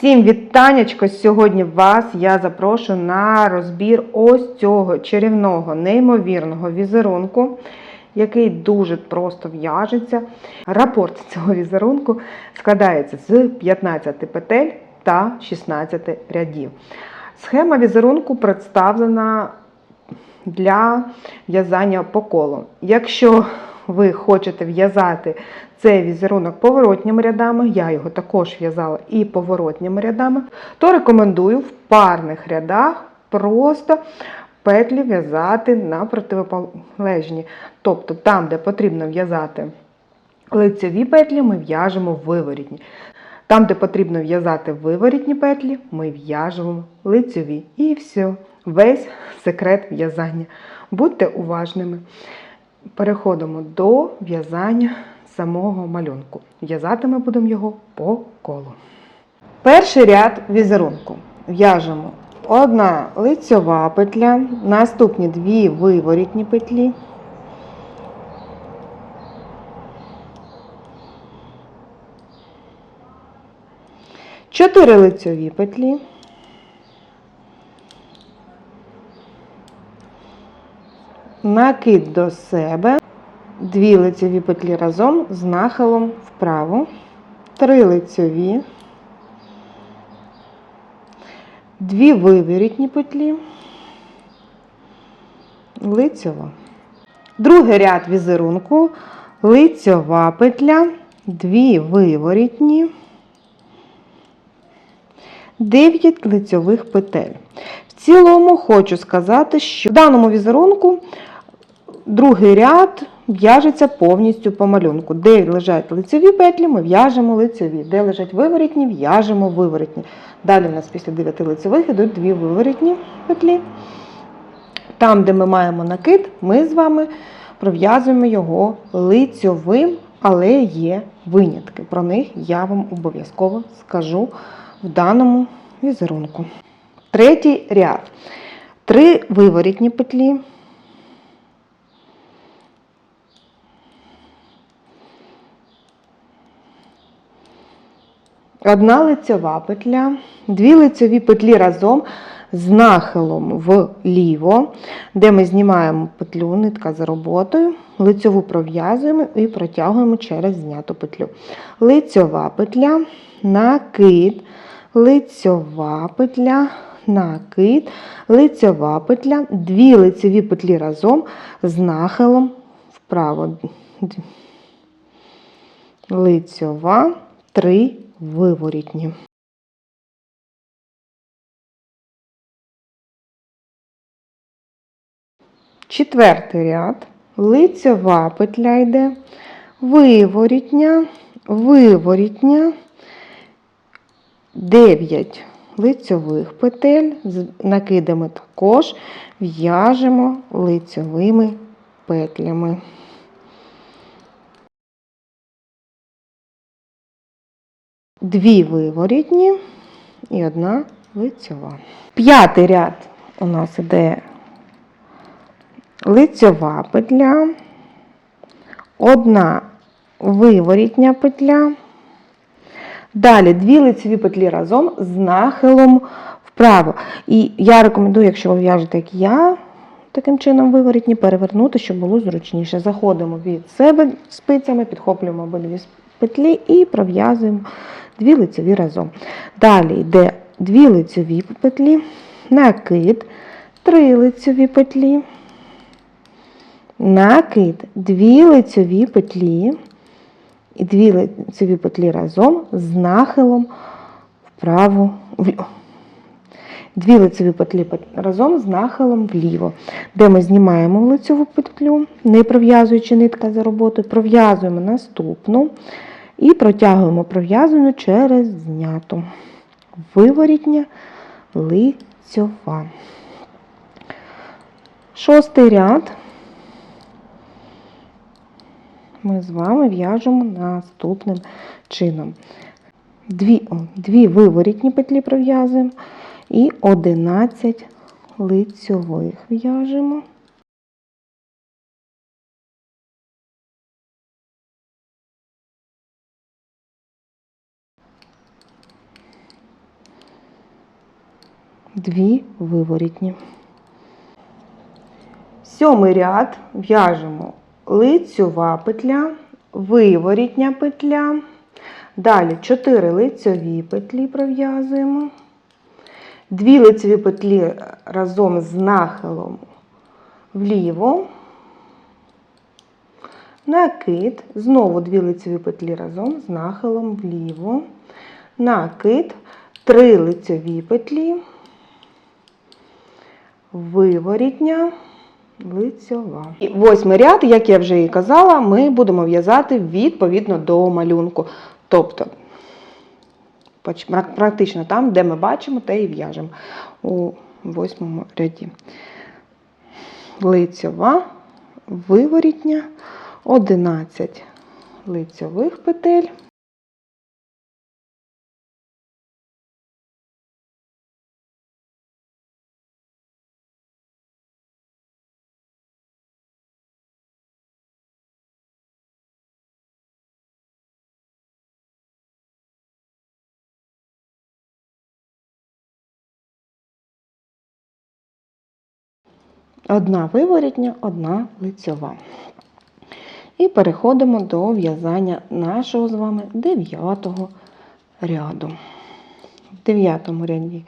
Всім вітанечко! Сьогодні вас я запрошую на розбір ось цього чарівного, неймовірного візерунку, який дуже просто в'яжеться. Рапорт цього візерунку складається з 15 петель та 16 рядів. Схема візерунку представлена для в'язання по колу. Якщо ви хочете в'язати цей візерунок поворотніми рядами, я його також в'язала і поворотніми рядами, то рекомендую в парних рядах просто петлі в'язати на противополежні. Тобто там, де потрібно в'язати лицеві петлі, ми в'яжемо виворітні. Там, де потрібно в'язати виворітні петлі, ми в'яжемо лицеві. І все, весь секрет в'язання. Будьте уважними. Переходимо до в'язання самого малюнку. В'язати ми будемо його по колу. Перший ряд візерунку. В'яжемо одна лицьова петля, наступні дві виворітні петлі. Чотири лицьові петлі. Накид до себе, дві лицеві петлі разом з нахилом вправо, три лицеві, дві виворітні петлі, лицьова. Другий ряд візерунку, лицьова петля, дві виворітні, 9 лицьових петель. В цілому хочу сказати, що в даному візерунку другий ряд в'яжеться повністю по малюнку. Де лежать лицеві петлі, ми в'яжемо лицеві. Де лежать виворітні, в'яжемо виворітні. Далі у нас після 9 лицевих йдуть дві виворітні петлі. Там, де ми маємо накид, ми з вами пров'язуємо його лицьовим, але є винятки. Про них я вам обов'язково скажу в даному візерунку. Третій ряд. Три виворітні петлі. Одна лицьова петля, дві лицьові петлі разом з нахилом вліво, де ми знімаємо петлю, нитка за роботою, лицьову пров'язуємо і протягуємо через зняту петлю. Лицьова петля, накид, лицьова петля, накид, лицьова петля, дві лицеві петлі разом з нахилом вправо. Лицьова, три виворітні. Четвертий ряд, лицьова петля йде, виворітня, виворітня, 9 лицьових петель, накидами також в'яжемо лицьовими петлями. Дві виворітні і одна лицьова. П'ятий ряд у нас іде лицьова петля, одна виворітня петля. Далі дві лицеві петлі разом з нахилом вправо. І я рекомендую, якщо ви в'яжете, як я, таким чином виворітні, перевернути, щоб було зручніше. Заходимо від себе спицями, підхоплюємо обидві петлі і пров'язуємо дві лицеві разом. Далі йде дві лицеві петлі, накид, три лицеві петлі, накид, дві лицеві петлі. І дві лицеві петлі разом з нахилом вправо. Дві лицеві петлі разом з нахилом вліво, де ми знімаємо лицеву петлю, не пров'язуючи нитка за роботою, пров'язуємо наступну і протягуємо пров'язану через зняту. Виворітня лицьова. Шостий ряд ми з вами в'яжемо наступним чином. Дві, о, дві виворітні петлі пров'язуємо і 11 лицьових в'яжемо. Дві виворітні. Сьомий ряд в'яжемо лицьова петля, виворітня петля. Далі 4 лицьові петлі пров'язуємо. Дві лицеві петлі разом з нахилом вліво. Накид, знову дві лицеві петлі разом з нахилом вліво. Накид, три лицеві петлі, виворітня, лицьова. І восьмий ряд, як я вже і казала, ми будемо в'язати відповідно до малюнку. Тобто, практично там, де ми бачимо, те і в'яжемо у восьмому ряді. Лицьова, виворітня, 11 лицьових петель. Одна виворітня, одна лицьова. І переходимо до в'язання нашого з вами дев'ятого ряду. В дев'ятому ряді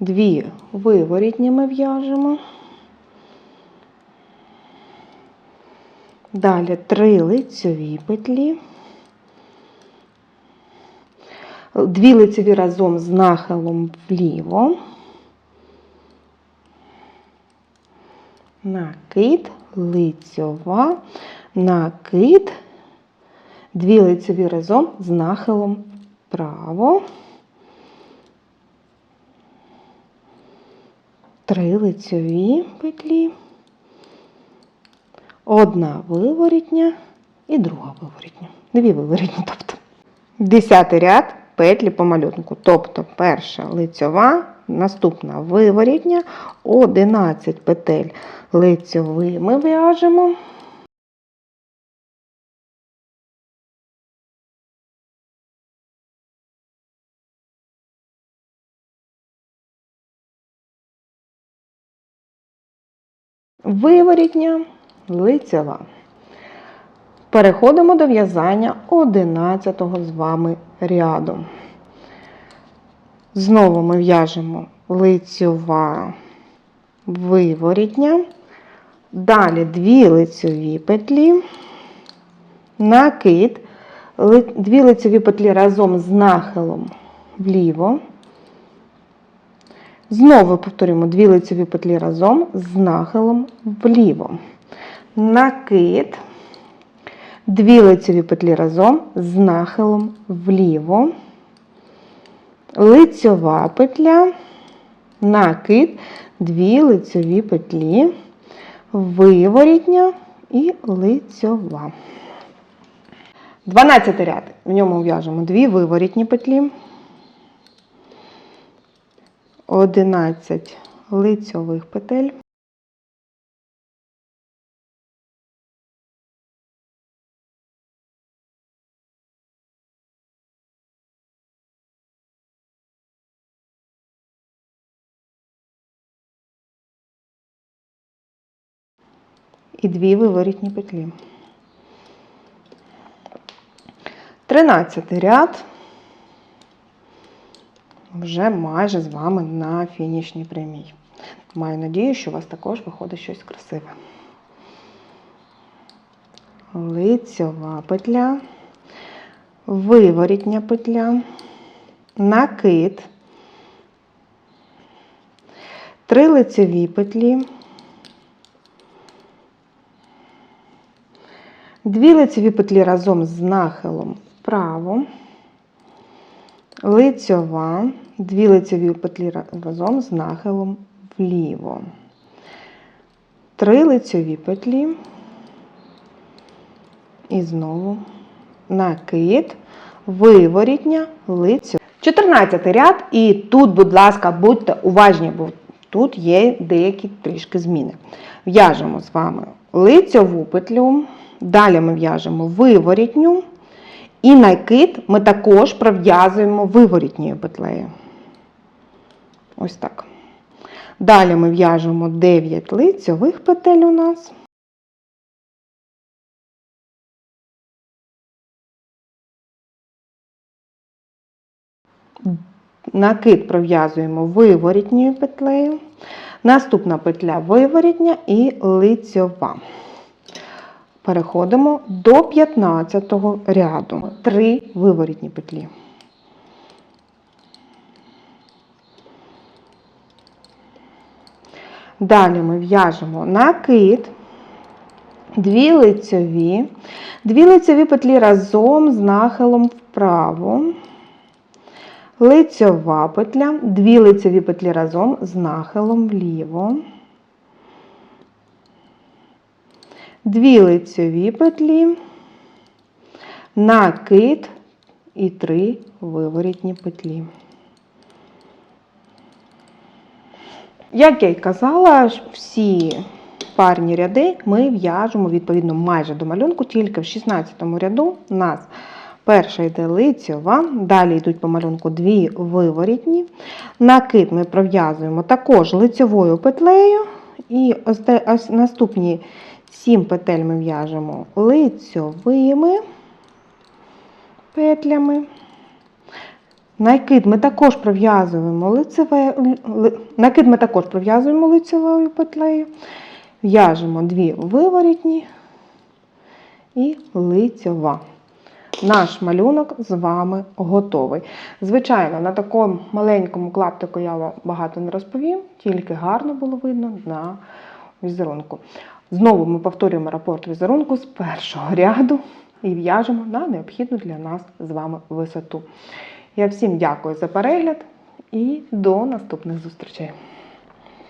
дві виворітні ми в'яжемо. Далі три лицьові петлі. Дві лицеві разом з нахилом вліво. Накид, лицьова, накид, дві лицеві разом з нахилом вправо. Три лицьові петлі, одна виворітня і друга виворітня. Дві виворітні, тобто. Десятий ряд петлі по малюнку. Тобто перша лицьова, наступна виворітня, 11 петель лицьовими в'яжемо. Виворітня, лицьова. Переходимо до в'язання 11 з вами ряду. Знову ми в'яжемо лицьова виворітня. Далі дві лицьові петлі, накид, дві лицьові петлі разом з нахилом вліво. Знову повторюємо дві лицьові петлі разом з нахилом вліво. Накид, дві лицьові петлі разом з нахилом вліво. Лицьова петля, накид, дві лицьові петлі, виворітня і лицьова. 12 ряд. В ньому в'яжемо дві виворітні петлі, 11 лицьових петель. І дві виворітні петлі. 13 ряд. Вже майже з вами на фінішній прямій. Маю надію, що у вас також виходить щось красиве. Лицьова петля, виворітня петля, накид, три лицеві петлі, Дві лицеві петлі разом з нахилом вправо, лицьова, дві лицеві петлі разом з нахилом вліво. Три лицеві петлі. І знову накид, виворітня, лицьова. 14 ряд, і тут, будь ласка, будьте уважні, бо тут є деякі трішки зміни. В'яжемо з вами лицьову петлю, далі ми в'яжемо виворітню, і накид ми також пров'язуємо виворітньою петлею. Ось так. Далі ми в'яжемо 9 лицьових петель у нас. Накид пров'язуємо виворітньою петлею. Наступна петля виворітня і лицьова. Переходимо до 15 ряду. Три виворітні петлі. Далі ми в'яжемо накид, дві лицьові, дві лицьові петлі разом з нахилом вправо, лицьова петля, дві лицьові петлі разом з нахилом вліво, дві лицьові петлі, накид і три виворітні петлі. Як я й казала, всі парні ряди ми в'яжемо відповідно майже до малюнку, тільки в 16 ряду у нас перша йде лицьова, далі йдуть по малюнку дві виворітні. Накид ми пров'язуємо також лицьовою петлею, і ось наступні 7 петель ми в'яжемо лицьовими петлями. Накид ми також пров'язуємо лицеве, накид ми також пров'язуємо лицевою петлею, в'яжемо дві виворітні і лицьова. Наш малюнок з вами готовий. Звичайно, на такому маленькому клаптику я вам багато не розповім, тільки гарно було видно на візерунку. Знову ми повторюємо рапорт візерунку з першого ряду і в'яжемо на необхідну для нас з вами висоту. Я всім дякую за перегляд і до наступних зустрічей.